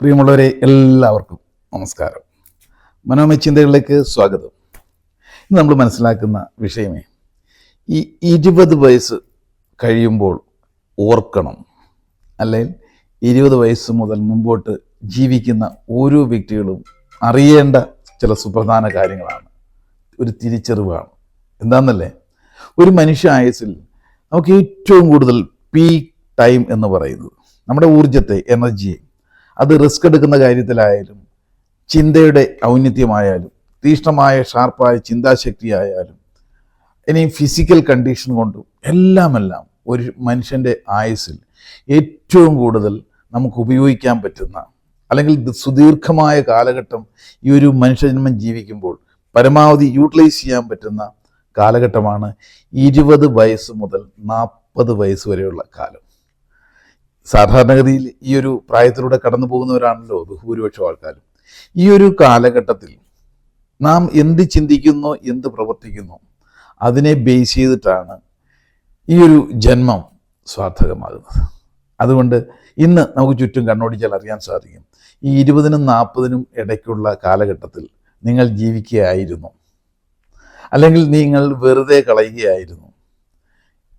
പ്രിയമുള്ളവരെ എല്ലാവർക്കും നമസ്കാരം. മനോമയ ചിന്തകളിലേക്ക് സ്വാഗതം. ഇന്ന് നമ്മൾ മനസ്സിലാക്കുന്ന വിഷയമേ ഈ ഇരുപത് വയസ്സ് കഴിയുമ്പോൾ ഓർക്കണം. അല്ലെങ്കിൽ ഇരുപത് വയസ്സ് മുതൽ മുമ്പോട്ട് ജീവിക്കുന്ന ഓരോ വ്യക്തികളും അറിയേണ്ട ചില സുപ്രധാന കാര്യങ്ങളാണ്. ഒരു തിരിച്ചറിവാണ്. എന്താണെന്നല്ലേ ഒരു മനുഷ്യ ആയുസിൽ നമുക്ക് ഏറ്റവും കൂടുതൽ പീക്ക് ടൈം എന്ന് പറയുന്നത് നമ്മുടെ ഊർജത്തെ എനർജിയെ അത് റിസ്ക് എടുക്കുന്ന കാര്യത്തിലായാലും ചിന്തയുടെ ഔന്നിത്യമായാലും തീഷ്ണമായ ഷാർപ്പായ ചിന്താശക്തിയായാലും ഇനി ഫിസിക്കൽ കണ്ടീഷൻ കൊണ്ടും എല്ലാമെല്ലാം ഒരു മനുഷ്യന്റെ ആയുസ്സിൽ ഏറ്റവും കൂടുതൽ നമുക്ക് ഉപയോഗിക്കാൻ പറ്റുന്ന അല്ലെങ്കിൽ സുദീർഘമായ കാലഘട്ടം ഈ ഒരു മനുഷ്യജന്മം ജീവിക്കുമ്പോൾ പരമാവധി യൂട്ടിലൈസ് ചെയ്യാൻ പറ്റുന്ന കാലഘട്ടമാണ് ഇരുപത് വയസ്സ് മുതൽ നാൽപ്പത് വയസ്സ് വരെയുള്ള കാലം. സാധാരണഗതിയിൽ ഈ ഒരു പ്രായത്തിലൂടെ കടന്നു പോകുന്നവരാണല്ലോ ബഹുഭൂരിപക്ഷം ആൾക്കാരും. ഈ ഒരു കാലഘട്ടത്തിൽ നാം എന്ത് ചിന്തിക്കുന്നു എന്ത് പ്രവർത്തിക്കുന്നു അതിനെ ബേസ് ചെയ്തിട്ടാണ് ഈ ഒരു ജന്മം സ്വാർത്ഥകമാകുന്നത് അതുകൊണ്ട് ഇന്ന് നമുക്ക് ചുറ്റും കണ്ണോടിച്ചാൽ അറിയാൻ സാധിക്കും. ഈ ഇരുപതിനും നാൽപ്പതിനും ഇടയ്ക്കുള്ള കാലഘട്ടത്തിൽ നിങ്ങൾ ജീവിക്കുകയായിരുന്നു. അല്ലെങ്കിൽ നിങ്ങൾ വെറുതെ കളയുകയായിരുന്നു.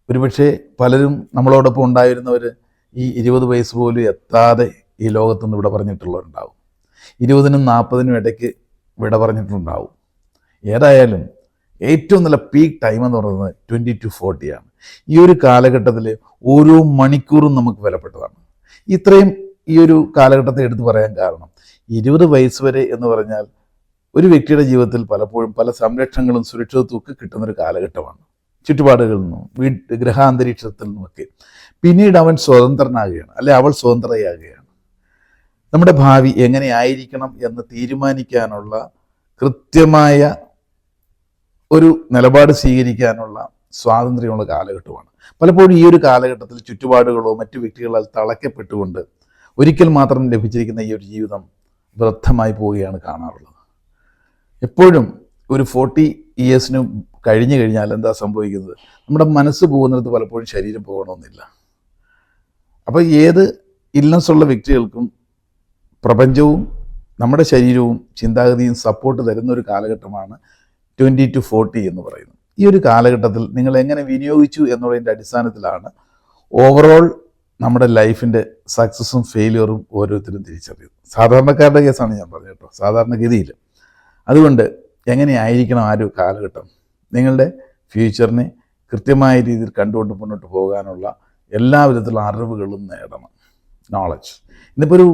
ഒരുപക്ഷെ പലരും നമ്മളോടൊപ്പം ഉണ്ടായിരുന്നവർ ഈ ഇരുപത് വയസ്സ് പോലും എത്താതെ ഈ ലോകത്തുനിന്ന് ഇവിടെ പറഞ്ഞിട്ടുള്ളവരുണ്ടാവും. ഇരുപതിനും നാൽപ്പതിനും ഇടയ്ക്ക് വിട പറഞ്ഞിട്ടുണ്ടാവും. ഏതായാലും ഏറ്റവും നല്ല പീക്ക് ടൈം എന്ന് പറയുന്നത് ട്വന്റി ടു ഫോർട്ടിയാണ് ഈ ഒരു കാലഘട്ടത്തിൽ ഓരോ മണിക്കൂറും നമുക്ക് വിലപ്പെട്ടതാണ്. ഇത്രയും ഈ ഒരു കാലഘട്ടത്തെ എടുത്തു പറയാൻ കാരണം ഇരുപത് വയസ്സ് വരെ എന്ന് പറഞ്ഞാൽ ഒരു വ്യക്തിയുടെ ജീവിതത്തിൽ പലപ്പോഴും പല സംരക്ഷണങ്ങളും സുരക്ഷിതത്വമൊക്കെ കിട്ടുന്നൊരു കാലഘട്ടമാണ്. ചുറ്റുപാടുകളിൽ നിന്നും വീ ഗ്രഹാന്തരീക്ഷത്തിൽ നിന്നുമൊക്കെ. പിന്നീട് അവൻ സ്വതന്ത്രനാകുകയാണ്. അല്ലെ അവൾ സ്വതന്ത്രയാകുകയാണ്. നമ്മുടെ ഭാവി എങ്ങനെയായിരിക്കണം എന്ന് തീരുമാനിക്കാനുള്ള കൃത്യമായ ഒരു നിലപാട് സ്വീകരിക്കാനുള്ള സ്വാതന്ത്ര്യമുള്ള കാലഘട്ടമാണ്. പലപ്പോഴും ഈ ഒരു കാലഘട്ടത്തിൽ ചുറ്റുപാടുകളോ മറ്റു വ്യക്തികളാൽ തളയ്ക്കപ്പെട്ടുകൊണ്ട് ഒരിക്കൽ മാത്രം ലഭിച്ചിരിക്കുന്ന ഈ ഒരു ജീവിതം വൃദ്ധമായി പോവുകയാണ് കാണാറുള്ളത്. എപ്പോഴും ഒരു ഫോർട്ടി ഇയേഴ്സിന് കഴിഞ്ഞു കഴിഞ്ഞാൽ എന്താ സംഭവിക്കുന്നത്? നമ്മുടെ മനസ്സ് പോകുന്നിടത്ത് പലപ്പോഴും ശരീരം പോകണമെന്നില്ല. അപ്പോൾ ഏത് ഇല്ലൻസ് ഉള്ള വ്യക്തികൾക്കും പ്രപഞ്ചവും നമ്മുടെ ശരീരവും ചിന്താഗതിയും സപ്പോർട്ട് തരുന്ന ഒരു കാലഘട്ടമാണ് ട്വന്റി ടു ഫോർട്ടി എന്ന് പറയുന്നത്. ഈ ഒരു കാലഘട്ടത്തിൽ നിങ്ങൾ എങ്ങനെ വിനിയോഗിച്ചു എന്നുള്ളതിന്റെ അടിസ്ഥാനത്തിലാണ് ഓവറോൾ നമ്മുടെ ലൈഫിന്റെ സക്സസ്സും ഫെയിലിയറും ഓരോരുത്തരും തിരിച്ചറിയുന്നത്. സാധാരണക്കാരുടെ കേസാണ് ഞാൻ പറഞ്ഞത് കേട്ടോ. സാധാരണഗതിയിൽ. അതുകൊണ്ട് എങ്ങനെയായിരിക്കണം ആ ഒരു കാലഘട്ടം? നിങ്ങളുടെ ഫ്യൂച്ചറിനെ കൃത്യമായ രീതിയിൽ കണ്ടുകൊണ്ട് മുന്നോട്ട് പോകാനുള്ള എല്ലാ വിധത്തിലുള്ള അറിവുകളും നേടണം. നോളജ് ഇന്നിപ്പോൾ ഒരു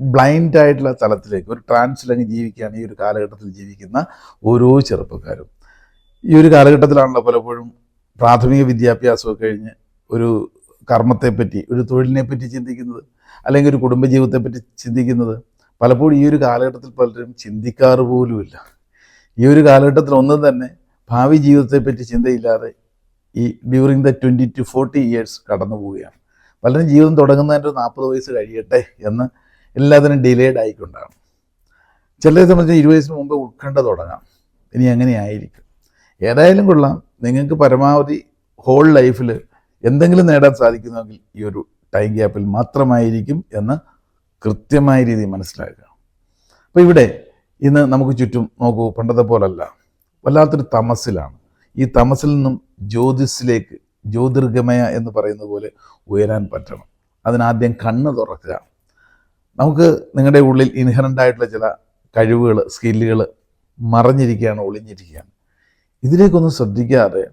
ബ്ലൈൻഡ് ആയിട്ടുള്ള തലത്തിലേക്ക് ഒരു ട്രാൻസിലങ്ങ് ജീവിക്കുകയാണ് ഈ ഒരു കാലഘട്ടത്തിൽ ജീവിക്കുന്ന ഓരോ ചെറുപ്പക്കാരും. ഈ ഒരു കാലഘട്ടത്തിലാണല്ലോ പലപ്പോഴും പ്രാഥമിക വിദ്യാഭ്യാസമൊക്കെ കഴിഞ്ഞ് ഒരു കർമ്മത്തെപ്പറ്റി ഒരു തൊഴിലിനെ പറ്റി ചിന്തിക്കുന്നത് അല്ലെങ്കിൽ ഒരു കുടുംബജീവിതത്തെപ്പറ്റി ചിന്തിക്കുന്നത്. പലപ്പോഴും ഈ ഒരു കാലഘട്ടത്തിൽ പലരും ചിന്തിക്കാറ് പോലുമില്ല. ഈ ഒരു കാലഘട്ടത്തിൽ ഒന്നും തന്നെ ഭാവി ജീവിതത്തെപ്പറ്റി ചിന്തയില്ലാതെ ഈ during the twenty to forty years കടന്നു പോവുകയാണ്. പലരും ജീവിതം തുടങ്ങുന്നതിന്റെ ഒരു നാൽപ്പത് വയസ്സ് കഴിയട്ടെ എന്ന് എല്ലാത്തിനും ഡിലേഡ് ആയിക്കൊണ്ടാണ്. ചിലരെ സംബന്ധിച്ച് ഇരുപത് വയസ്സിന് മുമ്പ് ഉത്കണ്ഠ തുടങ്ങാം. ഇനി എങ്ങനെയായിരിക്കും ഏതായാലും കൊള്ളാം. നിങ്ങൾക്ക് പരമാവധി ഹോൾ ലൈഫിൽ എന്തെങ്കിലും നേടാൻ സാധിക്കുന്നുവെങ്കിൽ ഈ ഒരു ടൈം ഗ്യാപ്പിൽ മാത്രമായിരിക്കും എന്ന് കൃത്യമായ രീതിയിൽ മനസ്സിലാക്കുക. അപ്പോൾ ഇവിടെ ഇന്ന് നമുക്ക് ചുറ്റും നോക്കൂ പണ്ടത്തെ പോലല്ല. വല്ലാത്തൊരു തമസിലാണ്. ഈ തമസിൽ നിന്നും ജ്യോതിസിലേക്ക് ജ്യോതിർഗമയ എന്ന് പറയുന്ന പോലെ ഉയരാൻ പറ്റണം. അതിനാദ്യം കണ്ണ് തുറക്കുക. നമുക്ക് നിങ്ങളുടെ ഉള്ളിൽ ഇൻഹറന്റ് ആയിട്ടുള്ള ചില കഴിവുകൾ സ്കില്ലുകൾ മറഞ്ഞിരിക്കുകയാണ് ഒളിഞ്ഞിരിക്കുകയാണ്. ഇതിലേക്കൊന്നും ശ്രദ്ധിക്കാതെ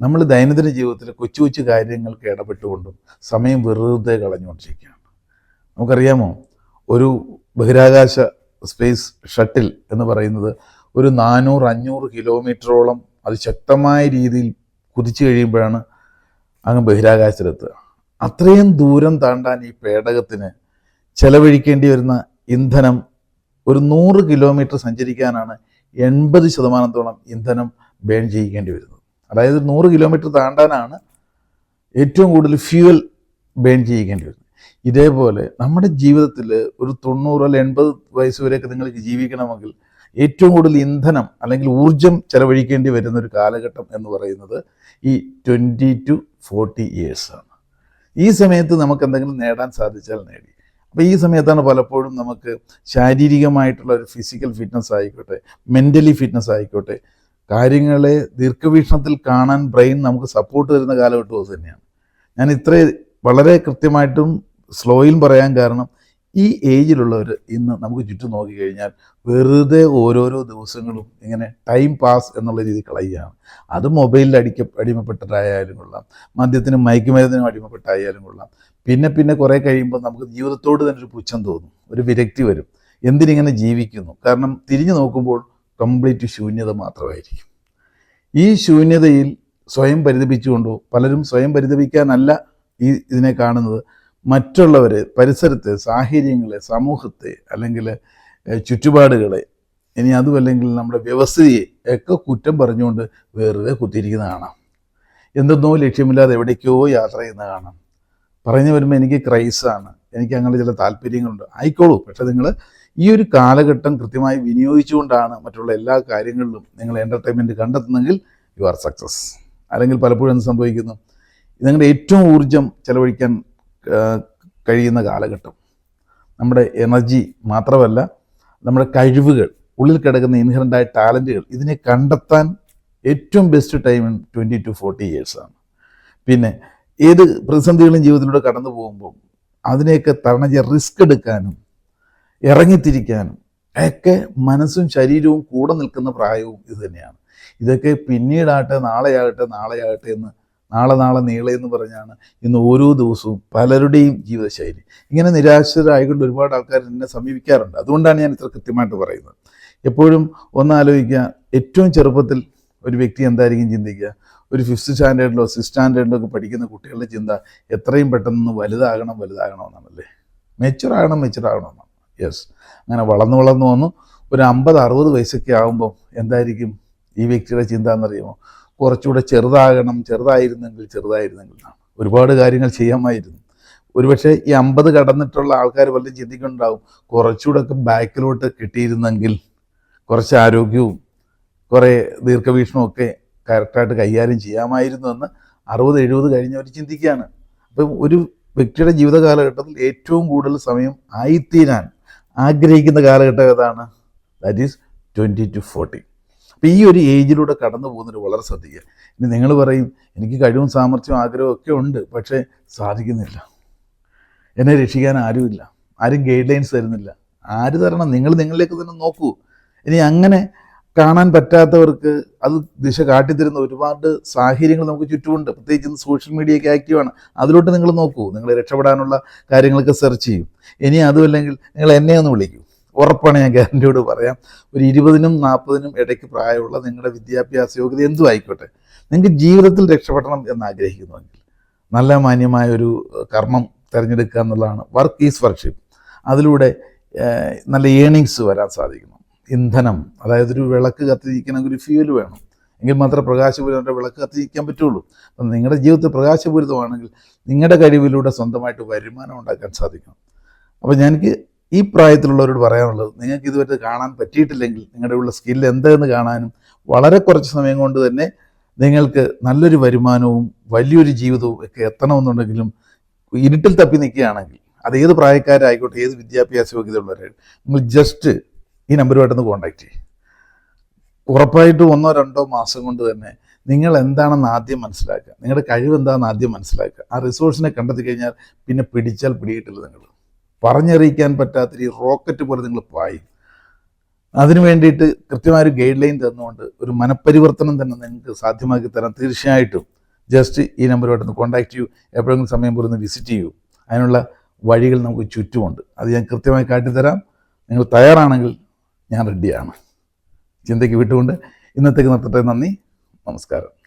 നമ്മൾ ദൈനംദിന ജീവിതത്തിൽ കൊച്ചു കൊച്ചു കാര്യങ്ങൾക്ക് ഇടപെട്ടുകൊണ്ടും സമയം വെറുതെ കളഞ്ഞുകൊണ്ടിരിക്കുകയാണ്. നമുക്കറിയാമോ? ഒരു ബഹിരാകാശ സ്പേസ് ഷട്ടിൽ എന്ന് പറയുന്നത് ഒരു നാനൂറ് അഞ്ഞൂറ് കിലോമീറ്ററോളം അതിശക്തമായ രീതിയിൽ കുതിച്ചു കഴിയുമ്പോഴാണ് അങ്ങ് ബഹിരാകാശത്തിലെത്തുക. അത്രയും ദൂരം താണ്ടാൻ ഈ പേടകത്തിന് ചെലവഴിക്കേണ്ടി വരുന്ന ഇന്ധനം ഒരു നൂറ് കിലോമീറ്റർ സഞ്ചരിക്കാനാണ് എൺപത് ശതമാനത്തോളം ഇന്ധനം ബേൺ ചെയ്യിക്കേണ്ടി വരുന്നത്. അതായത് നൂറ് കിലോമീറ്റർ താണ്ടാനാണ് ഏറ്റവും കൂടുതൽ ഫ്യൂവൽ ബേൺ ചെയ്യിക്കേണ്ടി വരുന്നത്. ഇതേപോലെ നമ്മുടെ ജീവിതത്തിൽ ഒരു തൊണ്ണൂറ് അല്ല എൺപത് വയസ്സ് വരെയൊക്കെ നിങ്ങൾക്ക് ജീവിക്കണമെങ്കിൽ ഏറ്റവും കൂടുതൽ ഇന്ധനം അല്ലെങ്കിൽ ഊർജം ചെലവഴിക്കേണ്ടി വരുന്ന ഒരു കാലഘട്ടം എന്ന് പറയുന്നത് ഈ ട്വന്റി ടു ഫോർട്ടി ഇയേഴ്സാണ് ഈ സമയത്ത് നമുക്ക് എന്തെങ്കിലും നേടാൻ സാധിച്ചാൽ നേടി. അപ്പോൾ ഈ സമയത്താണ് പലപ്പോഴും നമുക്ക് ശാരീരികമായിട്ടുള്ള ഒരു ഫിസിക്കൽ ഫിറ്റ്നസ് ആയിക്കോട്ടെ മെന്റലി ഫിറ്റ്നസ് ആയിക്കോട്ടെ കാര്യങ്ങളെ ദീർഘവീക്ഷണത്തിൽ കാണാൻ ബ്രെയിൻ നമുക്ക് സപ്പോർട്ട് തരുന്ന കാലഘട്ടവും തന്നെയാണ്. ഞാൻ ഇത്ര വളരെ കൃത്യമായിട്ടും സ്ലോയിൽ പറയാൻ കാരണം ഈ ഏജിലുള്ളവർ ഇന്ന് നമുക്ക് ചുറ്റും നോക്കിക്കഴിഞ്ഞാൽ വെറുതെ ഓരോരോ ദിവസങ്ങളും ഇങ്ങനെ ടൈം പാസ് എന്നുള്ള രീതി കളയുകയാണ്. അത് മൊബൈലിൽ അടിക്ക അടിമപ്പെട്ടിട്ടായാലും കൊള്ളാം. മദ്യത്തിനും മയക്കുമരുന്നിനും അടിമപ്പെട്ടായാലും കൊള്ളാം. പിന്നെ പിന്നെ കുറേ കഴിയുമ്പോൾ നമുക്ക് ജീവിതത്തോട് തന്നെ ഒരു പുച്ഛം തോന്നും. ഒരു വിരക്തി വരും. എന്തിനിങ്ങനെ ജീവിക്കുന്നു? കാരണം തിരിഞ്ഞു നോക്കുമ്പോൾ കംപ്ലീറ്റ് ശൂന്യത മാത്രമായിരിക്കും. ഈ ശൂന്യതയിൽ സ്വയം പരിതപിച്ചുകൊണ്ടോ പലരും സ്വയം പരിതപിക്കാനല്ല ഈ ഇതിനെ കാണുന്നത്. മറ്റുള്ളവരെ പരിസരത്തെ സാഹചര്യങ്ങളെ സമൂഹത്തെ അല്ലെങ്കിൽ ചുറ്റുപാടുകളെ ഇനി അതുമല്ലെങ്കിൽ നമ്മുടെ വ്യവസ്ഥയെ ഒക്കെ കുറ്റം പറഞ്ഞുകൊണ്ട് വെറുതെ കുത്തിയിരിക്കുന്ന കാണാം. എന്തെന്നോ ലക്ഷ്യമില്ലാതെ എവിടേക്കോ യാത്ര ചെയ്യുന്ന കാണാം. പറഞ്ഞു വരുമ്പോൾ എനിക്ക് ക്രൈസാണ്. എനിക്ക് അങ്ങനെ ചില താല്പര്യങ്ങളുണ്ട്. ആയിക്കോളൂ. പക്ഷെ നിങ്ങൾ ഈ ഒരു കാലഘട്ടം കൃത്യമായി വിനിയോഗിച്ചുകൊണ്ടാണ് മറ്റുള്ള എല്ലാ കാര്യങ്ങളിലും നിങ്ങൾ എന്റർടൈൻമെന്റ് കണ്ടെത്തുന്നെങ്കിൽ യു ആർ സക്സസ് അല്ലെങ്കിൽ പലപ്പോഴും എന്ത് സംഭവിക്കുന്നു? നിങ്ങളുടെ ഏറ്റവും ഊർജം ചെലവഴിക്കാൻ കഴിയുന്ന കാലഘട്ടം. നമ്മുടെ എനർജി മാത്രമല്ല നമ്മുടെ കഴിവുകൾ ഉള്ളിൽ കിടക്കുന്ന ഇൻഹറന്റായ ടാലന്റുകൾ ഇതിനെ കണ്ടെത്താൻ ഏറ്റവും best time twenty to forty ഇയേഴ്സാണ് പിന്നെ ഏത് പ്രതിസന്ധികളും ജീവിതത്തിലൂടെ കടന്നു പോകുമ്പോൾ അതിനെയൊക്കെ തരണം ചെയ്യാൻ റിസ്ക് എടുക്കാനും ഇറങ്ങിത്തിരിക്കാനും ഒക്കെ മനസ്സും ശരീരവും കൂടെ നിൽക്കുന്ന പ്രായവും ഇത് തന്നെയാണ്. ഇതൊക്കെ പിന്നീടാകട്ടെ നാളെയാകട്ടെ നാളെയാകട്ടെ എന്ന് നാളെ നാളെ നീളെ എന്ന് പറഞ്ഞാണ് ഇന്ന് ഓരോ ദിവസവും പലരുടെയും ജീവിതശൈലി. ഇങ്ങനെ നിരാശരായിക്കൊണ്ട് ഒരുപാട് ആൾക്കാർ എന്നെ സമീപിക്കാറുണ്ട്. അതുകൊണ്ടാണ് ഞാൻ ഇത്ര കൃത്യമായിട്ട് പറയുന്നത്. എപ്പോഴും ഒന്നാലോചിക്കുക. ഏറ്റവും ചെറുപ്പത്തിൽ ഒരു വ്യക്തി എന്തായിരിക്കും ചിന്തിക്കുക? ഒരു ഫിഫ്ത്ത് സ്റ്റാൻഡേർഡിലോ സിക്സ് സ്റ്റാൻഡേർഡിലോ ഒക്കെ പഠിക്കുന്ന കുട്ടികളുടെ ചിന്ത എത്രയും പെട്ടെന്ന് വലുതാകണം വലുതാകണം എന്നാണല്ലേ? മെച്ചുർ ആകണം മെച്ചുർ ആകണം എന്നാണ്. യെസ് അങ്ങനെ വളർന്നു വളർന്നു വന്നു. ഒരു അമ്പത് അറുപത് വയസ്സൊക്കെ ആകുമ്പോൾ എന്തായിരിക്കും ഈ വ്യക്തിയുടെ ചിന്ത എന്നറിയുമോ? കുറച്ചുകൂടെ ചെറുതാകണം ചെറുതായിരുന്നെങ്കിൽ ചെറുതായിരുന്നെങ്കിൽ എന്നാണ്. ഒരുപാട് കാര്യങ്ങൾ ചെയ്യാമായിരുന്നു. ഒരുപക്ഷെ ഈ അമ്പത് കടന്നിട്ടുള്ള ആൾക്കാർ വല്ലതും ചിന്തിക്കുന്നുണ്ടാവും കുറച്ചുകൂടെ ഒക്കെ ബാക്കിലോട്ട് കിട്ടിയിരുന്നെങ്കിൽ കുറച്ച് ആരോഗ്യവും കുറേ ദീർഘവീക്ഷണവും ഒക്കെ കറക്റ്റായിട്ട് കൈകാര്യം ചെയ്യാമായിരുന്നു എന്ന് അറുപത് എഴുപത് കഴിഞ്ഞവർ ചിന്തിക്കുകയാണ്. അപ്പം ഒരു വ്യക്തിയുടെ ജീവിത കാലഘട്ടത്തിൽ ഏറ്റവും കൂടുതൽ സമയം ആയിത്തീരാൻ ആഗ്രഹിക്കുന്ന കാലഘട്ടം ഏതാണ്? That is twenty to forty അപ്പോൾ ഈ ഒരു ഏജിലൂടെ കടന്നു പോകുന്നത് വളരെ ശ്രദ്ധിക്കുക. ഇനി നിങ്ങൾ പറയും എനിക്ക് കഴിവും സാമർഥ്യവും ആഗ്രഹവും ഒക്കെ ഉണ്ട് പക്ഷേ സാധിക്കുന്നില്ല. എന്നെ രക്ഷിക്കാൻ ആരുമില്ല. ആരും ഗൈഡ് ലൈൻസ് തരുന്നില്ല. ആര് തരണം? നിങ്ങൾ നിങ്ങളിലേക്ക് തന്നെ നോക്കൂ. ഇനി അങ്ങനെ കാണാൻ പറ്റാത്തവർക്ക് അത് ദിശ കാട്ടിത്തരുന്ന ഒരുപാട് സാഹചര്യങ്ങൾ നമുക്ക് ചുറ്റുമുണ്ട്. പ്രത്യേകിച്ച് ഇന്ന് സോഷ്യൽ മീഡിയയൊക്കെ ആക്റ്റീവാണ് അതിലോട്ട് നിങ്ങൾ നോക്കൂ. നിങ്ങൾ രക്ഷപ്പെടാനുള്ള കാര്യങ്ങളൊക്കെ സെർച്ച് ചെയ്യും. ഇനി അതുമല്ലെങ്കിൽ നിങ്ങൾ എന്നെ ഒന്ന് വിളിക്കൂ. ഉറപ്പാണ് ഞാൻ ഗ്യാരണ്ടിയോട് പറയാം. ഒരു ഇരുപതിനും നാൽപ്പതിനും ഇടയ്ക്ക് പ്രായമുള്ള നിങ്ങളുടെ വിദ്യാഭ്യാസ യോഗ്യത എന്തും ആയിക്കോട്ടെ. നിങ്ങൾക്ക് ജീവിതത്തിൽ രക്ഷപ്പെടണം എന്ന് ആഗ്രഹിക്കുന്നുവെങ്കിൽ നല്ല മാന്യമായ ഒരു കർമ്മം തിരഞ്ഞെടുക്കുക എന്നുള്ളതാണ് വർക്ക് ഈസ് വർഷിപ്പ് അതിലൂടെ നല്ല ഏണിങ്സ് വരാൻ സാധിക്കുന്നു. ഇന്ധനം അതായത് ഒരു വിളക്ക് കത്തിരിക്കണമെങ്കിൽ ഒരു ഫ്യൂൽ വേണം. എങ്കിൽ മാത്രമേ പ്രകാശപൂരിതമായിട്ട് വിളക്ക് കത്തിരിക്കാൻ പറ്റുള്ളൂ. അപ്പം നിങ്ങളുടെ ജീവിതത്തിൽ പ്രകാശപൂരിതമാണെങ്കിൽ നിങ്ങളുടെ കഴിവിലൂടെ സ്വന്തമായിട്ട് വരുമാനം ഉണ്ടാക്കാൻ സാധിക്കണം. അപ്പോൾ എനിക്ക് ഈ പ്രായത്തിലുള്ളവരോട് പറയാനുള്ളത് നിങ്ങൾക്ക് ഇതുവരെ കാണാൻ പറ്റിയിട്ടില്ലെങ്കിൽ നിങ്ങളുടെ ഉള്ള സ്കില്ല് എന്തെന്ന് കാണാനും വളരെ കുറച്ച് സമയം കൊണ്ട് തന്നെ നിങ്ങൾക്ക് നല്ലൊരു വരുമാനവും വലിയൊരു ജീവിതവും ഒക്കെ എത്തണമെന്നുണ്ടെങ്കിലും ഇരുട്ടിൽ തപ്പി നിൽക്കുകയാണെങ്കിൽ അത് ഏത് പ്രായക്കാരായിക്കോട്ടെ ഏത് വിദ്യാഭ്യാസ യോഗ്യതയുള്ളവരായിട്ട് നിങ്ങൾ ജസ്റ്റ് ഈ നമ്പറുമായിട്ടൊന്ന് കോൺടാക്ട് ചെയ്യും. ഉറപ്പായിട്ടും ഒന്നോ രണ്ടോ മാസം കൊണ്ട് തന്നെ നിങ്ങൾ എന്താണെന്ന് ആദ്യം മനസ്സിലാക്കുക. നിങ്ങളുടെ കഴിവ് എന്താണെന്ന് ആദ്യം മനസ്സിലാക്കുക. ആ റിസോഴ്സിനെ കണ്ടെത്തി കഴിഞ്ഞാൽ പിന്നെ പിടിച്ചാൽ പിടിയിട്ടില്ല നിങ്ങൾ. പറഞ്ഞറിയിക്കാൻ പറ്റാത്ത ഈ റോക്കറ്റ് പോലെ നിങ്ങൾ പായും. അതിനു വേണ്ടിയിട്ട് കൃത്യമായൊരു ഗൈഡ് ലൈൻ തന്നുകൊണ്ട് ഒരു മനപരിവർത്തനം തന്നെ നിങ്ങൾക്ക് സാധ്യമാക്കി തരാൻ തീർച്ചയായിട്ടും ജസ്റ്റ് ഈ നമ്പറുമായിട്ടൊന്ന് കോൺടാക്ട് ചെയ്യൂ. എപ്പോഴെങ്കിലും സമയം പോലെ ഒന്ന് വിസിറ്റ് ചെയ്യൂ. അതിനുള്ള വഴികൾ നമുക്ക് ചുറ്റുമുണ്ട്. അത് ഞാൻ കൃത്യമായി കാട്ടിത്തരാം. നിങ്ങൾ തയ്യാറാണെങ്കിൽ ഞാൻ റെഡിയാണ് ചിന്തയ്ക്ക് വിട്ടുകൊണ്ട് ഇന്നത്തേക്ക് നിർത്തട്ടെ. നന്ദി. നമസ്കാരം.